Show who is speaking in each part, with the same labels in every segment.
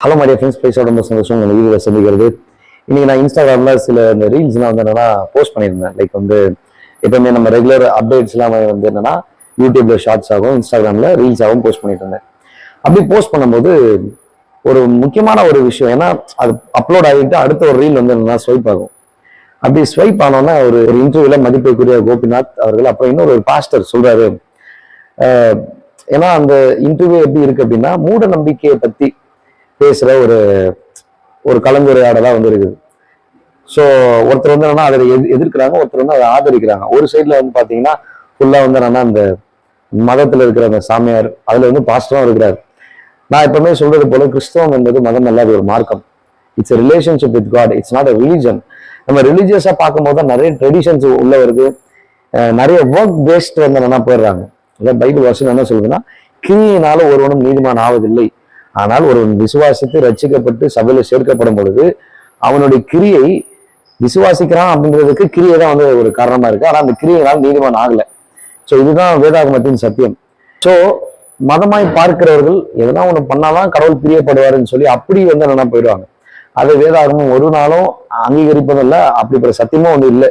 Speaker 1: Hello Maria friends பேசோட ரொம்ப சந்தோஷம் உங்களை வீடியோவில் சந்திக்கிறது இன்னைக்கு நான் இன்ஸ்டாகிராமில் சில இந்த ரீல்ஸ்லாம் வந்து என்னன்னா போஸ்ட் பண்ணியிருந்தேன். லைக் வந்து எப்பவுமே நம்ம ரெகுலர் அப்டேட்ஸ்லாம் வந்து என்னன்னா யூடியூப்ல ஷார்ட்ஸ் ஆகும் இன்ஸ்டாகிராம்ல ரீல்ஸ் ஆகும் போஸ்ட் பண்ணிட்டு இருந்தேன் அப்படி போஸ்ட் பண்ணும்போது ஒரு முக்கியமான ஒரு விஷயம் ஏன்னா அது அப்லோட் ஆகிட்டு அடுத்த ஒரு ரீல் வந்து என்னன்னா ஸ்வைப் ஆகும். அப்படி ஸ்வைப் ஆனோன்னா ஒரு ஒரு இன்டர்வியூவில் மதிப்புக்குரிய கோபிநாத் அவர்கள் அப்புறம் இன்னொரு ஒரு பாஸ்டர் சொல்றாரு ஏன்னா அந்த இன்டர்வியூ எப்படி இருக்கு அப்படின்னா மூட நம்பிக்கையை பத்தி பேசுகிற ஒரு ஒரு கலந்துரையாடலாக வந்து இருக்குது ஸோ ஒருத்தர் வந்து என்னன்னா அதை எதி எதிர்க்கிறாங்க ஒருத்தர் வந்து அதை ஆதரிக்கிறாங்க. ஒரு சைடில் வந்து பார்த்தீங்கன்னா ஃபுல்லாக வந்து என்னன்னா அந்த மதத்தில் இருக்கிற அந்த சாமியார் அதில் வந்து பாஸ்டரும் இருக்கிறார். நான் எப்பவுமே சொல்றது போல கிறிஸ்தவம் என்பது மதம் அல்லாத ஒரு மார்க்கம். It's relationship with God it's not a religion நம்ம ரிலீஜியஸாக பார்க்கும்போது தான் நிறைய ட்ரெடிஷன்ஸ் உள்ள வருது. நிறைய ஒர்க் பேஸ்ட் வந்து என்னன்னா போயிடுறாங்க. இல்லை பைபிள் வருஷம் என்ன சொல்லுதுன்னா கிரியினால ஒருவனும் நீதிமான் ஆவதில்லை. ஆனால் ஒருவன் விசுவாசித்து ரட்சிக்கப்பட்டு சபையில் சேர்க்கப்படும் பொழுது அவனுடைய கிரியை விசுவாசிக்கிறான் அப்படின்றதுக்கு கிரியை தான் வந்து ஒரு காரணமா இருக்கு. ஆனா அந்த கிரியையினால் நீதிமான் ஆகல. ஸோ இதுதான் வேதாகமத்தின் சத்தியம். ஸோ மதமாய் பார்க்கிறவர்கள் எதனா ஒன்று பண்ணாதான் கடவுள் பிரியப்படுவாருன்னு சொல்லி அப்படி வந்து என்னன்னா போயிடுவாங்க. அதை வேதாகமும் ஒரு நாளும் அங்கீகரிப்பதில்ல. அப்படிப்பட்ட சத்தியமும் ஒன்று இல்லை.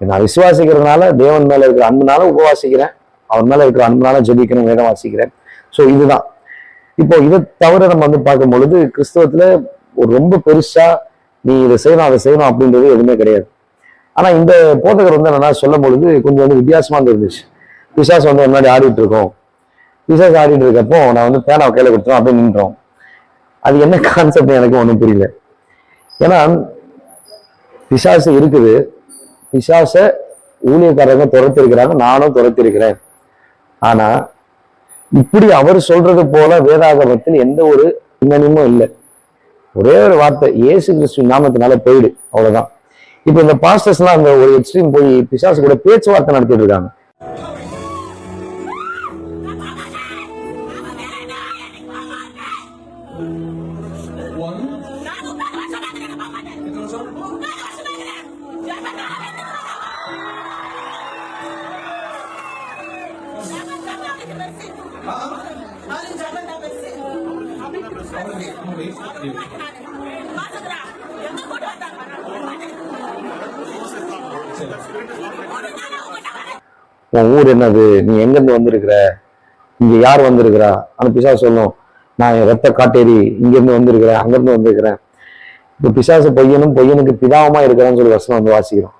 Speaker 1: நான் விசுவாசிக்கிறதுனால தேவன் மேல இருக்கிற அன்புனால உபவாசிக்கிறேன். அவன் மேல இருக்கிற அன்புனால ஜெபிக்கிறேன் வேதம் வாசிக்கிறேன். ஸோ இதுதான். இப்போ இதை தவிர நம்ம வந்து பார்க்கும் பொழுது கிறிஸ்தவத்துல ஒரு ரொம்ப பெருசா நீ இதை செய்யணும் அதை செய்யணும் அப்படின்றது எதுவுமே கிடையாது. ஆனா இந்த போதகர் வந்து என்னன்னா சொல்லும் பொழுது கொஞ்சம் வந்து வித்தியாசமா இருந்துச்சு. பிசாஸ் வந்து முன்னாடி ஆடிட்டு இருக்கோம். பிசாஸ் ஆடிட்டு இருக்கப்போ நான் வந்து பேனாவை கையில கொடுத்துரும் அப்படியே நின்றோம் அது என்ன கான்செப்ட் எனக்கு ஒன்றும் புரியல. ஏன்னா பிசாசு இருக்குது. பிசாச ஊழியக்காரங்க துரத்திருக்கிறாங்க நானும் துரத்திருக்கிறேன். ஆனா இப்படி அவர் சொல்றது போல வேதாகமத்தில் எந்த ஒரு பின்னணியும் இல்லை. ஒரே ஒரு வார்த்தை இயேசு கிறிஸ்து நாமத்தினால போயிடு. அவ்வளவுதான். இப்ப இந்த பாஸ்டர்ஸ் எல்லாம் அந்த ஒரு எக்ஸ்ட்ரீம் போய் பிசாசு கூட பேச்சுவார்த்தை நடத்திட்டு இருக்காங்க. உன் ஊர் என்னது? நீ எங்கிருந்து வந்திருக்கிற? இங்க யார் வந்திருக்கிறா? அந்த பிசாசு சொல்லும் நான் என் ரத்த காட்டேரி இங்கிருந்து வந்திருக்கிறேன் அங்கிருந்து வந்திருக்கிறேன். இப்ப பிசாசு பொய்யனும் பொய்யனுக்கு பிதாவமா இருக்கிறான்னு சொல்லி வசனம் வந்து வாசிக்கிறோம்.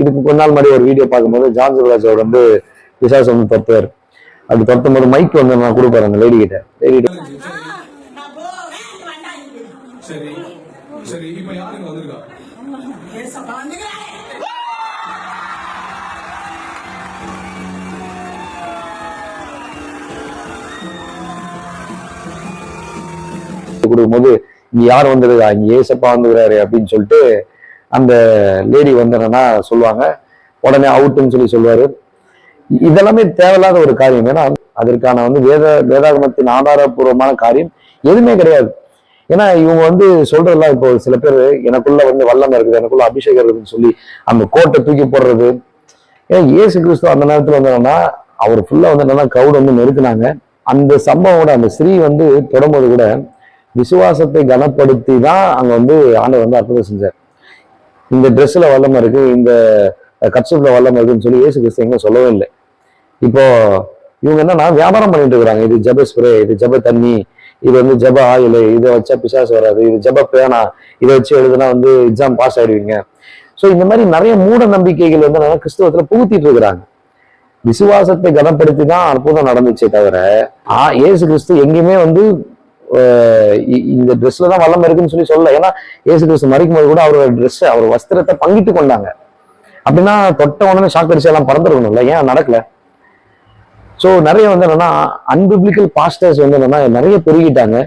Speaker 1: இதுக்கு கொஞ்ச நாள் முன்னாடி ஒரு வீடியோ பார்க்கும்போது ஜான் சிவராஜ் வந்து பிசாசு வந்து தத்துவார் அது தட்டும் போது மைக் வந்து நான் கொடுப்பாரு அந்த லேடி கிட்ட லேடி கொடுக்கும்போது இங்க யார் வந்திருக்கா? இங்க ஏசப்பா வந்துக்கிறாரு அப்படின்னு சொல்லிட்டு அந்த லேடி வந்து என்னன்னா சொல்லுவாங்க. உடனே அவுட்டுன்னு சொல்லி சொல்லுவாரு. இதெல்லாமே தேவையில்லாத ஒரு காரியம். ஏன்னா அதற்கான வந்து வேத வேதாகமத்தின் ஆதாரபூர்வமான காரியம் எதுவுமே கிடையாது. ஏன்னா இவங்க வந்து சொல்றதெல்லாம் இப்போ சில பேர் எனக்குள்ள வந்து வல்லம் இருக்குது எனக்குள்ள அபிஷேகம் இருக்குதுன்னு சொல்லி அந்த கோட்டை தூக்கி போடுறது. ஏன்னா இயேசு கிறிஸ்து அந்த நேரத்தில் வந்து என்னன்னா அவர் ஃபுல்லா வந்து என்னன்னா கவுடு வந்து நெருக்குனாங்க. அந்த சம்பவம் கூட அந்த ஸ்ரீ வந்து தொடரும்போது கூட விசுவாசத்தை கனப்படுத்தி தான் அங்க வந்து ஆண்டவர் வந்து அற்புதம் செஞ்சார். இந்த ட்ரெஸ்ல வல்லமை இருக்கு இந்த கட்சிப்ல வல்லமை இருக்குன்னு சொல்லி இயேசு கிறிஸ்து எங்க சொல்லவே இல்லை. இப்போ இவங்க என்னன்னா வியாபாரம் பண்ணிட்டு இருக்கிறாங்க. இது ஜப ஸ்ப்ரே இது ஜப தண்ணி இது வந்து ஜப ஆயில் இதை வச்சா பிசாசு வராது இது ஜப பேனா இதை வச்சு எழுதுனா வந்து எக்ஸாம் பாஸ் ஆயிடுவீங்க. ஸோ இந்த மாதிரி நிறைய மூட நம்பிக்கைகள் வந்து நல்லா கிறிஸ்தவத்துல புகுத்திட்டு இருக்கிறாங்க. விசுவாசத்தை கனப்படுத்தி தான் அற்புதம் நடந்துச்சே தவிர ஆ ஏசு கிறிஸ்து எங்கேயுமே வந்து இந்த ட்ரெஸ்ல தான் வல்லம் இருக்குன்னு சொல்லி சொல்லல. ஏன்னா ஏசு கிறிஸ்து மறிக்கும் போது கூட அவரோட ட்ரெஸ் அவர் வஸ்திரத்தை பங்கிட்டு கொண்டாங்க. அப்படின்னா தொட்ட உடனே ஷாக் எல்லாம் பறந்துருக்கணும்ல ஏன்? நடக்கல. ஸோ நிறைய வந்து என்னன்னா அன்பிப்ளிக்கல் பாஸ்டர்ஸ் வந்து என்னன்னா நிறைய பெருகிட்டாங்க.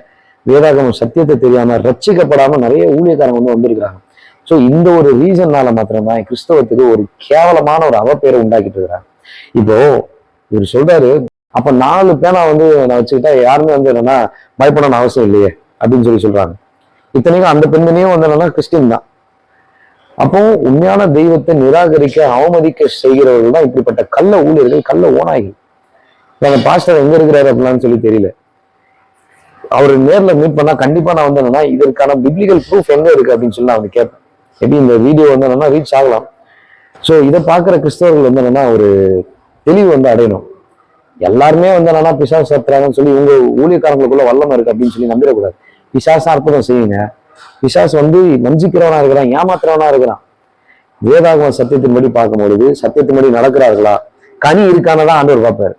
Speaker 1: வேதாகமம் சத்தியத்தை தெரியாம ரட்சிக்கப்படாம நிறைய ஊழியக்காரங்க வந்து வந்திருக்கிறாங்க. ஸோ இந்த ஒரு ரீசன்னால மாத்திரம்தான் கிறிஸ்தவத்துக்கு ஒரு கேவலமான ஒரு அவப்பேரை உண்டாக்கிட்டு இருக்கிறாங்க. இப்போ இவர் சொல்றாரு அப்ப நாலு பேனா வந்து நான் வச்சுக்கிட்டா யாருமே வந்து என்னன்னா பயப்படணும்னு அவசியம் இல்லையே அப்படின்னு சொல்லி சொல்றாங்க. இத்தனைக்கும் அந்த பெண்மணியும் வந்து என்னன்னா கிறிஸ்டின் தான். அப்போ உண்மையான தெய்வத்தை நிராகரிக்க அவமதிக்க செய்கிறவர்கள் தான் இப்படிப்பட்ட கள்ள ஊழியர்கள் கள்ள ஓநாய்கள். அந்த பாஸ்டர் எங்க இருக்கிறாரு அப்படிலாம் சொல்லி தெரியல. அவர் நேர்ல மீட் பண்ணா கண்டிப்பா நான் வந்து என்னன்னா இதற்கான பிப்ளிகல் ப்ரூஃப் எங்க இருக்கு அப்படின்னு சொல்லி நான் வந்து கேட்பேன். எப்படி இந்த வீடியோ வந்து என்னன்னா ரீச் ஆகலாம். ஸோ இதை பார்க்குற கிறிஸ்தவர்கள் வந்து என்னன்னா ஒரு தெளிவு வந்து அடையணும். எல்லாருமே வந்து என்னன்னா பிசாசு சத்துறாங்கன்னு சொல்லி உங்க ஊழியக்காரங்களுக்குள்ள வல்லமை இருக்கு அப்படின்னு சொல்லி நம்பிடக்கூடாது. பிசாசா அற்புதம் செய்யுங்க. பிசாசு வந்து வஞ்சிக்கிறவனா இருக்கிறான் ஏமாத்துறவனா இருக்கிறான். வேதாகம சத்தியத்தின்படி பார்க்கும்பொழுது சத்தியத்தின்படி நடக்கிறார்களா? கனி இருக்கானதான் ஆண்டவர் பார்ப்பாரு.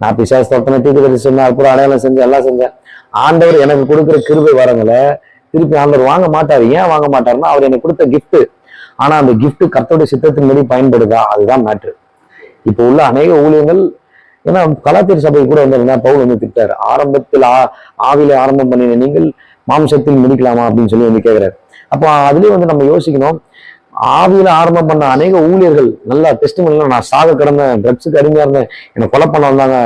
Speaker 1: நான் பிசாசு தொட்டனை தீர்க்கதரிசி சொன்னேன் அற்புதம் அடையாளம் செஞ்சேன் எல்லாம் செஞ்சேன். ஆண்டவர் எனக்கு கொடுக்குற கிருபை வரங்களை திருப்பி ஆண்டவர் வாங்க மாட்டாரு. ஏன் வாங்க மாட்டாருன்னா அவர் எனக்கு கொடுத்த கிஃப்ட் ஆனா அந்த gift கர்த்தருடைய சித்தத்தின்படி பயன்படுதா? அதுதான் மேட்ரு இப்போ உள்ள அநேக ஊழியங்கள் ஏன்னா கலாத்திர சபை கூட வந்து பவுல் வந்து திட்டாரு. ஆரம்பத்தில் ஆ ஆவில ஆரம்பம் பண்ணின நீங்கள் மாம்சத்தில் மிதிக்கலாமா அப்படின்னு சொல்லி வந்து கேட்குறாரு அப்போ அதுலேயே வந்து நம்ம யோசிக்கணும். ஆவியில ஆரம்பம் பண்ண அநேக ஊழியர்கள் நல்லா டெஸ்ட் நான் சாக கிடந்தேன் ட்ரக்ஸுக்கு அடிமையா இருந்தேன் என்னை கொலை பண்ண வந்தாங்க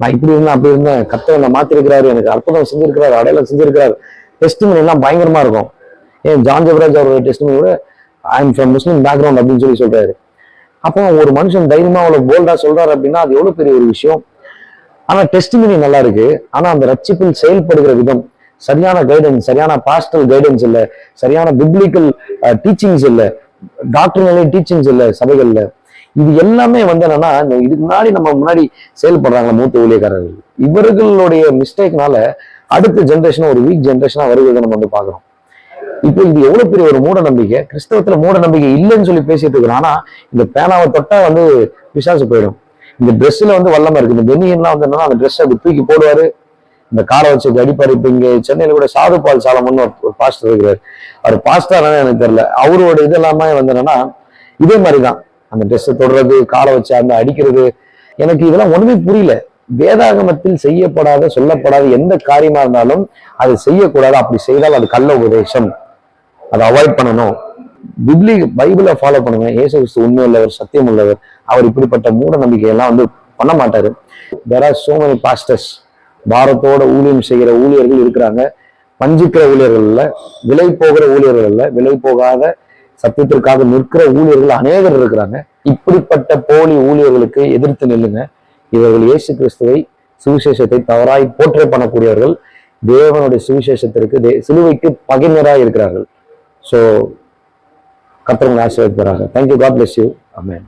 Speaker 1: நான் இப்படி இருந்தேன் அப்படி இருந்தேன் கத்த என்னை மாத்திருக்கிறாரு எனக்கு அற்புதம் செஞ்சிருக்கிறாரு அடையாளம் செஞ்சிருக்கிறாரு. டெஸ்ட் எல்லாம் பயங்கரமா இருக்கும். ஏன் ஜான் ஜவராஜ் அவரோட டெஸ்ட் கூட I am from Muslim background அப்படின்னு சொல்லி சொல்றாரு. அப்போ ஒரு மனுஷன் தைரியமா அவ்வளோ போல்டா சொல்றாரு அப்படின்னா அது எவ்வளவு பெரிய ஒரு விஷயம். ஆனா டெஸ்டிமனி நல்லா இருக்கு. ஆனா அந்த ரட்சிப்பில் செயல்படுகிற விதம் சரியான கைடன்ஸ் சரியான பாஸ்டல் கைடன்ஸ் இல்ல சரியான பிப்ளிக்கல் டீச்சிங்ஸ் uh, இல்ல டாக்டர் டீச்சிங்ஸ் இல்ல சபைகள்ல. இது எல்லாமே வந்து என்னன்னா இதுக்கு முன்னாடி நம்ம முன்னாடி செயல்படுறாங்க மூத்த ஊழியக்காரர்கள். இவர்களுடைய மிஸ்டேக்னால அடுத்த ஜென்ரேஷன் ஒரு வீக் ஜென்ரேஷனா வருகிறத நம்ம வந்து பாக்குறோம் இப்போ இது எவ்வளவு பெரிய ஒரு மூட நம்பிக்கை? கிறிஸ்தவத்துல மூட நம்பிக்கை இல்லைன்னு சொல்லி பேசிட்டு இருக்கிறோம் ஆனா இந்த பேனாவை தொட்டா வந்து பிசாசு போயிடும். இந்த ட்ரெஸ்ல வந்து வல்லமா இருக்கு. இந்த பெனியன்லாம் வந்து என்னன்னா அந்த ட்ரெஸ் அது தூக்கி போடுவாரு. இந்த காரை வச்சு அடிப்பாரு சென்னையில் இங்க சென்னையில கூட சாதுபால் சாலமன் ஒரு பாஸ்டர் இருக்கிறார். அவர் பாஸ்டர் எனக்கு தெரியல. அவரோட இது எல்லாமே வந்து என்னன்னா இதே மாதிரிதான். அந்த ட்ரெஸ்ஸை தொடுறது காலை வச்சு அந்த அடிக்கிறது. எனக்கு இதெல்லாம் ஒண்ணுமே புரியல. வேதாகமத்தில் செய்யப்படாத சொல்லப்படாத எந்த காரியமா இருந்தாலும் அது செய்யக்கூடாது. அப்படி செய்தால் அது கள்ள உபதேசம். அதை அவாய்ட் பண்ணணும். பிப்ளி பைபிளை ஃபாலோ பண்ணுங்க. இயேசு கிறிஸ்து உண்மை உள்ளவர் சத்தியம் உள்ளவர் அவர் இப்படிப்பட்ட மூட நம்பிக்கையெல்லாம் வந்து பண்ண மாட்டாரு. There are so many pastors பாரத்தோட ஊழியம் செய்கிற ஊழியர்கள் இருக்கிறாங்க. பஞ்சிக்கிற ஊழியர்கள் இல்லை விலை போகிற ஊழியர்கள் இல்லை விலை போகாத சத்தியத்திற்காக நிற்கிற ஊழியர்கள் அநேகர் இருக்கிறாங்க. இப்படிப்பட்ட போலி ஊழியர்களுக்கு எதிர்த்து நில்லுங்க. இவர்கள் இயேசு கிறிஸ்துவை சுவிசேஷத்தை தவறாய் போற்றே பண்ணக்கூடியவர்கள். தேவனுடைய சுவிசேஷத்திற்கு தே- சிலுவைக்கு பகைஞராக இருக்கிறார்கள். ஸோ கத்திரங்களை ஆசீர்வதிப்பார்கள் thank you God bless you amen